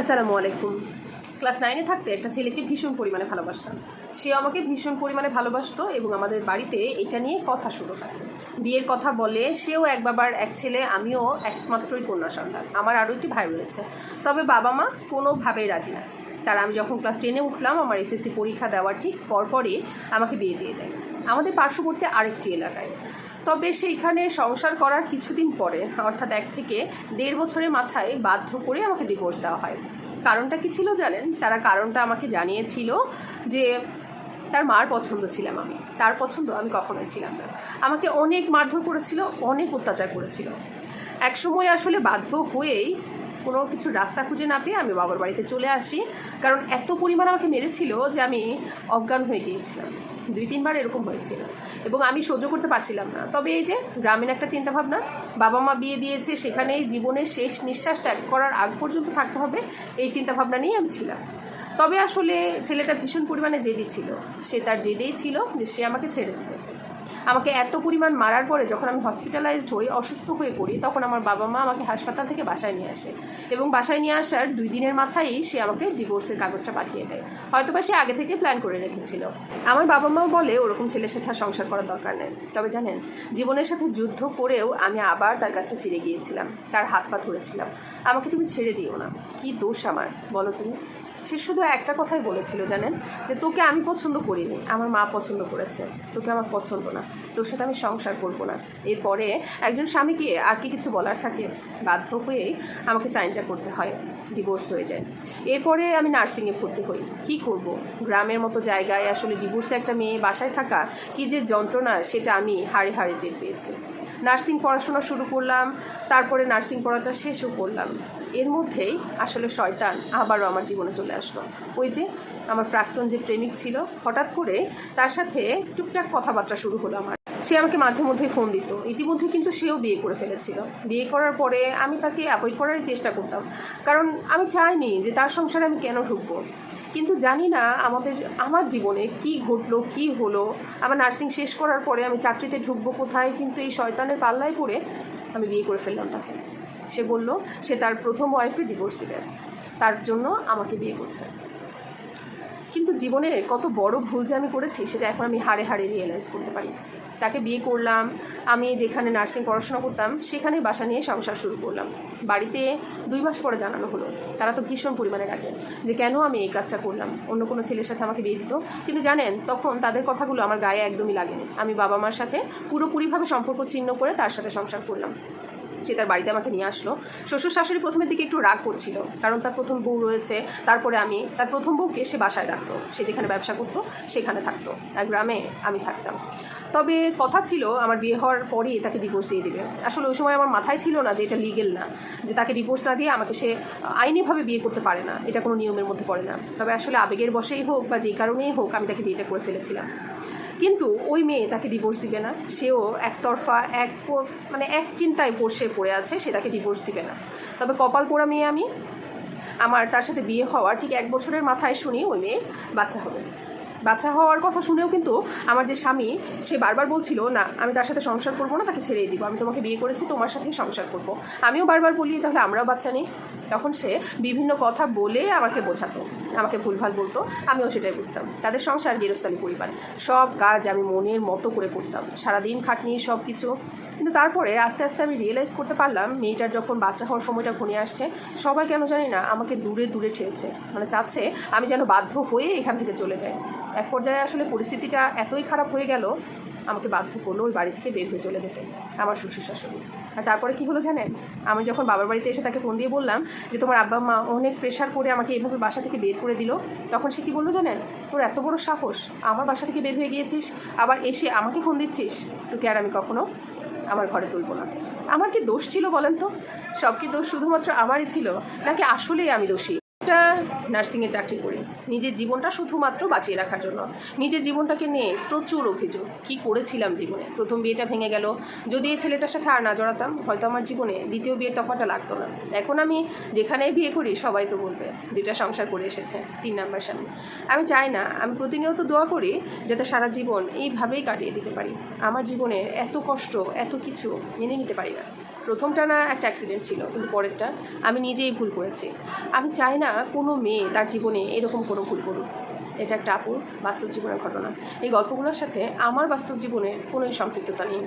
আসসালামু আলাইকুম। ক্লাস নাইনে থাকতে একটা ছেলেকে ভীষণ পরিমাণে ভালোবাসতাম। সে আমাকে ভীষণ পরিমাণে ভালোবাসতো এবং আমাদের বাড়িতে এটা নিয়ে কথা শুরু হয়। বিয়ের কথা বলে সেও এক বাবার এক ছেলে, আমিও একমাত্রই কন্যা সন্তান। আমার আরও একটি ভাই রয়েছে। তবে বাবা মা কোনোভাবেই রাজি না। তারা আমি যখন ক্লাস টেনে উঠলাম, আমার এসএসসি পরীক্ষা দেওয়ার ঠিক পরপরই আমাকে বিয়ে দিয়ে দেয়। আমাদের পার্শ্ববর্তী আরেকটি এলাকায়। তবে সেইখানে সংসার করার কিছুদিন পরে, অর্থাৎ এক থেকে দেড় বছরের মাথায় বাধ্য করে আমাকে ডিভোর্স দেওয়া হয়। কারণটা কি ছিল জানেন? তারা কারণটা আমাকে জানিয়েছিল যে তার মার পছন্দ ছিলাম আমি। তার পছন্দ আমি কখনো ছিলাম না। আমাকে অনেক মারধর করেছিল, অনেক অত্যাচার করেছিল। এক সময় আসলে বাধ্য হয়েই কোনো কিছু রাস্তা খুঁজে না পেয়ে আমি বাবার বাড়িতে চলে আসি। কারণ এত পরিমাণ আমাকে মেরেছিল যে আমি অজ্ঞান হয়ে গিয়েছিলাম। দুই, তিনবার এরকম হয়েছিল এবং আমি সহ্য করতে পারছিলাম না। তবে এই যে গ্রামীণ একটা চিন্তাভাবনা, বাবা মা বিয়ে দিয়েছে সেখানে জীবনের শেষ নিঃশ্বাস ত্যাগ করার আগ পর্যন্ত থাকতে হবে, এই চিন্তাভাবনা নিয়ে আমি ছিলাম। তবে আসলে ছেলেটা ভীষণ পরিমাণে জেদি ছিল। সে তার জেদেই ছিল যে সে আমাকে ছেড়ে দেবে আমাকে এত পরিমাণ মারার পরে যখন আমি হসপিটালাইজড হই, অসুস্থ হয়ে পড়ি, তখন আমার বাবা মা আমাকে হাসপাতাল থেকে বাসায় নিয়ে আসে। এবং বাসায় নিয়ে আসার দুই দিনের মাথায় সে আমাকে ডিভোর্সের কাগজটা পাঠিয়ে দেয়। হয়তো বা সে আগে থেকে প্ল্যান করে রেখেছিল। আমার বাবা মাও বলে, ওরকম ছেলের সাথে আর সংসার করার দরকার নেই। তবে জানেন, জীবনের সাথে যুদ্ধ করেও আমি আবার তার কাছে ফিরে গিয়েছিলাম। তার হাত পা ধরেছিলাম। আমাকে তুমি ছেড়ে দিও না। কি দোষ আমার? বলো তুমি। সে শুধু একটা কথাই বলেছিল, জানেন? যে তোকে আমি পছন্দ করিনি, আমার মা পছন্দ করেছে, তোকে আমার পছন্দ না, তোর সাথে আমি সংসার করব না। এরপরে একজন স্বামীকে আর কি কিছু বলার থাকে, বাধ্য হয়েই আমাকে সাইনটা করতে হয় ডিভোর্স হয়ে যায়। এরপরে আমি নার্সিংয়ে ভর্তি হই, কি করব? গ্রামের মতো জায়গায় আসলে ডিভোর্সে একটা মেয়ে বাসায় থাকা, কি যে যন্ত্রণা সেটা আমি হাড়ে হাড়ে টের পেয়েছি। নার্সিং পড়াশোনা শুরু করলাম, তারপরে নার্সিং পড়াটা শেষও করলাম। এর মধ্যেই আসলে শয়তান আবারও আমার জীবনে চলে আসলো। ওই যে আমার প্রাক্তন যে প্রেমিক ছিল, হঠাৎ করে তার সাথে টুকটাক কথাবার্তা শুরু হলো আমার। সে আমাকে মাঝে মধ্যেই ফোন দিত। ইতিমধ্যে কিন্তু সেও বিয়ে করে ফেলেছিল। বিয়ে করার পরে আমি তাকে অ্যাভয়েড করার চেষ্টা করতাম। কারণ আমি চাইনি যে তার সংসারে আমি কেন ঢুকবো। কিন্তু জানি না আমাদের, আমার জীবনে কি ঘটলো, কি হলো। আমার নার্সিং শেষ করার পরে আমি চাকরিতে ঢুকবো কোথায়, কিন্তু এই শয়তানের পাল্লায় পড়ে আমি বিয়ে করে ফেললাম তাকে। সে বলল, সে তার প্রথম ওয়াইফে ডিভোর্স দেবে। তার জন্য আমাকে বিয়ে করছে। কিন্তু জীবনে কত বড় ভুল যে আমি করেছি, সেটা এখন আমি হাড়ে হাড়ে রিয়েলাইজ করতে পারি। তাকে বিয়ে করলাম, আমি যেখানে নার্সিং পড়াশোনা করতাম সেখানে বাসা নিয়ে সংসার শুরু করলাম। বাড়িতে দুই মাস পরে জানানো হলো, তারা তো ভীষণ পরিমাণে রাখে যে কেন আমি এই কাজটা করলাম? অন্য কোনো ছেলের সাথে আমাকে বিয়ে দিত? কিন্তু জানেন, তখন তাদের কথাগুলো আমার গায়ে একদমই লাগেনি। আমি বাবা মার সাথে পুরোপুরিভাবে সম্পর্ক ছিন্ন করে তার সাথে সংসার করলাম। সে তার বাড়িতে আমাকে নিয়ে আসলো। শ্বশুর শাশুড়ি প্রথমের দিকে একটু রাগ করছিল, কারণ তার প্রথম বউ রয়েছে, তারপরে আমি, তার প্রথম বউকে সে বাসায় রাখতো, সে যেখানে ব্যবসা করতো, সেখানে থাকতো, আর গ্রামে আমি থাকতাম। তবে কথা ছিল, আমার বিয়ে হওয়ার পরেই তাকে ডিভোর্স দিয়ে দিবে। আসলে ওই সময় আমার মাথায় ছিল না যে এটা লিগেল না, যে তাকে ডিভোর্স না দিয়ে আমাকে সে আইনিভাবে বিয়ে করতে পারে না, এটা কোনো নিয়মের মধ্যে পড়ে না। তবে আসলে আবেগের বসেই হোক বা যে কারণেই হোক, আমি তাকে বিয়েটা করে ফেলেছিলাম। কিন্তু ওই মেয়ে তাকে ডিভোর্স দিবে না। সেও একতরফা, এক মানে এক চিন্তায় বসে পড়ে আছে, সে তাকে ডিভোর্স দিবে না। তবে কপাল পোড়া মেয়ে আমি। আমার তার সাথে বিয়ে হওয়ার ঠিক এক বছরের মাথায় শুনি ওই মেয়ে বাচ্চা হবে। বাচ্চা হওয়ার কথা শুনেও কিন্তু আমার যে স্বামী, সে বারবার বলছিল, না, আমি তার সাথে সংসার করব না, তাকে ছেড়েই দিব। আমি তোমাকে বিয়ে করেছি, তোমার সাথেই সংসার করব। আমিও বারবার বলি, তাহলে আমরাও বাচ্চা নিই। তখন সে বিভিন্ন কথা বলে আমাকে বোঝাতো, আমাকে ভুলভাল বলতো, আমিও সেটাই বুঝতাম। তাদের সংসার গেরস্তানি পরিবার, সব কাজ আমি মনের মতো করে করতাম, সারাদিন খাটনি সব কিছু কিন্তু তারপরে আস্তে আস্তে আমি রিয়েলাইজ করতে পারলাম, মেয়েটার যখন বাচ্চা হওয়ার সময়টা ঘনিয়ে আসছে, সবাই কেন জানি না আমাকে দূরে দূরে ঠেলছে। মানে চাচ্ছে আমি যেন বাধ্য হয়ে এখান থেকে চলে যাই। এক পর্যায়ে আসলে পরিস্থিতিটা এতই খারাপ হয়ে গেল আমাকে বাধ্য করল ওই বাড়ি থেকে বের হয়ে চলে যেতে, আমার শ্বশুর শাশুড়ি আর তারপরে কি হলো জানেন? আমি যখন বাবার বাড়িতে এসে তাকে ফোন দিয়ে বললাম যে, তোমার আব্বা মা অনেক প্রেশার করে আমাকে এভাবে বাসা থেকে বের করে দিল, তখন সে কি বলল জানেন? তোর এত বড় সাহস, আমার বাসা থেকে বের হয়ে গিয়েছিস, আবার এসে আমাকে ফোন দিচ্ছিস, তোকে আর আমি কখনো আমার ঘরে তুলবো না। আমার কি দোষ ছিল বলেন তো? সব কি দোষ শুধুমাত্র আমারই ছিল, নাকি আসলেই আমি দোষী? একটা নার্সিংয়ে চাকরি করি। নিজের জীবনটা শুধুমাত্র বাঁচিয়ে রাখার জন্য। নিজের জীবনটাকে নিয়ে প্রচুর অভিযোগ। কি করেছিলাম জীবনে? প্রথম বিয়েটা ভেঙে গেল। যদি এই ছেলেটার সাথে আর না জড়াতাম, হয়তো আমার জীবনে দ্বিতীয় বিয়ের তফাটা লাগতো না। এখন আমি যেখানেই বিয়ে করি, সবাই তো বলবে, দুইটা সংসার করে এসেছে, তিন নাম্বার স্বামী। আমি চাই না, আমি প্রতিনিয়ত দোয়া করি, যাতে সারা জীবন এইভাবেই কাটিয়ে দিতে পারি। আমার জীবনে এত কষ্ট, এত কিছু মেনে নিতে পারি না। প্রথমটা না একটা অ্যাক্সিডেন্ট ছিল, কিন্তু পরেরটা আমি নিজেই ভুল করেছি। আমি চাই না কোনো মেয়ে তার জীবনে এরকম কোনো ভুল করুক। এটা একটা আপুর বাস্তব জীবনের ঘটনা। এই গল্পগুলোর সাথে আমার বাস্তব জীবনের কোনোই সম্পৃক্ততা নেই।